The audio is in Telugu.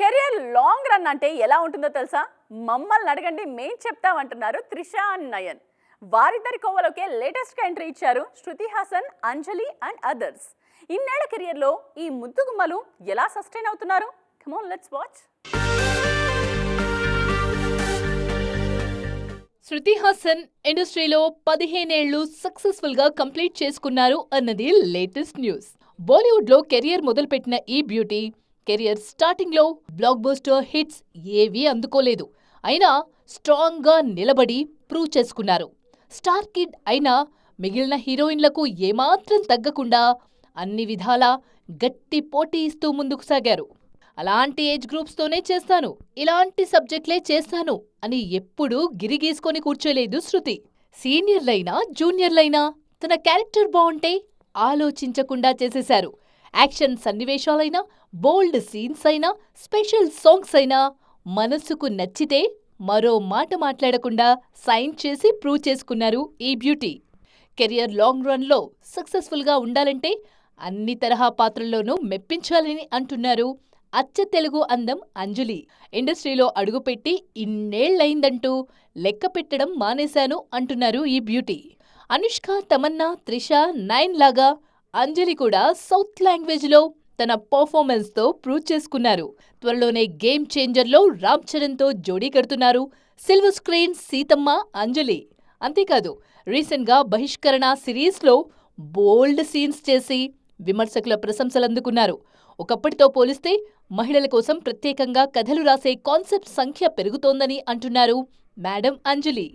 కెరియర్ లాంగ్ రన్ అంటే ఎలా ఉంటుందో తెలుసా? మమ్మల్ని అడగండి మేం చెప్తామంటున్నారు త్రిష అండ్ నయన్. వారిద్దరి కోవలోకే లేటెస్ట్గా ఎంట్రీ ఇచ్చారు శృతి హాసన్ అంజలి అండ్ అదర్స్. ఇన్నేళ్ళ కెరియర్లో ఈ ముద్దుగుమ్మలు ఎలా సస్టైన్ అవుతున్నారు? Come on let's watch Shruti Haasan ఇండస్ట్రీలో పదిహేనేళ్ళు సక్సెస్ఫుల్గా కంప్లీట్ చేసుకున్నారు అన్నది లేటెస్ట్ న్యూస్. బాలీవుడ్లో కెరియర్ మొదలుపెట్టిన ఈ బ్యూటీ కెరియర్ స్టార్టింగ్లో బ్లాక్ బస్టర్ హిట్స్ ఏవీ అందుకోలేదు. అయినా స్ట్రాంగ్గా నిలబడి ప్రూవ్ చేసుకున్నారు. స్టార్ కిడ్ అయినా మిగిలిన హీరోయిన్లకు ఏమాత్రం తగ్గకుండా అన్ని విధాలా గట్టి పోటీ ఇస్తూ ముందుకు సాగారు. అలాంటి ఏజ్ గ్రూప్స్తోనే చేస్తాను. ఇలాంటి సబ్జెక్ట్లే చేస్తాను అని ఎప్పుడూ గిరిగీసుకొని కూర్చోలేదు శృతి. సీనియర్లైనా జూనియర్లైనా తన క్యారెక్టర్ బాగుంటే ఆలోచించకుండా చేసేశారు. యాక్షన్ సన్నివేశాలైనా బోల్డ్ సీన్స్ అయినా స్పెషల్ సాంగ్స్ అయినా మనసుకు నచ్చితే మరో మాట మాట్లాడకుండా సైన్ చేసి ప్రూవ్ చేసుకున్నారు ఈ బ్యూటీ. కెరియర్ లాంగ్ రన్లో సక్సెస్ఫుల్గా ఉండాలంటే అన్ని తరహా పాత్రల్లోనూ మెప్పించాలని అంటున్నారు అచ్చ తెలుగు అందం అంజలి. ఇండస్ట్రీలో అడుగుపెట్టి ఇన్నేళ్ళైందంటూ లెక్క పెట్టడం మానేశాను అంటున్నారు ఈ బ్యూటీ. అనుష్క తమన్నా త్రిష నైన్ లాగా అంజలి కూడా సౌత్ లాంగ్వేజ్లో తన పర్ఫార్మెన్స్తో ప్రూవ్ చేసుకున్నారు. త్వరలోనే గేమ్ చేంజర్లో రామ్ చరణ్తో జోడీ కడుతున్నారు. Silver screen Seethamma Anjali. అంతేకాదు రీసెంట్గా బహిష్కరణ సిరీస్లో బోల్డ్ సీన్స్ చేసి విమర్శకుల ప్రశంసలందుకున్నారు ఒకప్పటితో పోలిస్తే మహిళల కోసం ప్రత్యేకంగా కథలు రాసే కాన్సెప్ట్ సంఖ్య పెరుగుతోందని అంటున్నారు మేడం అంజలి.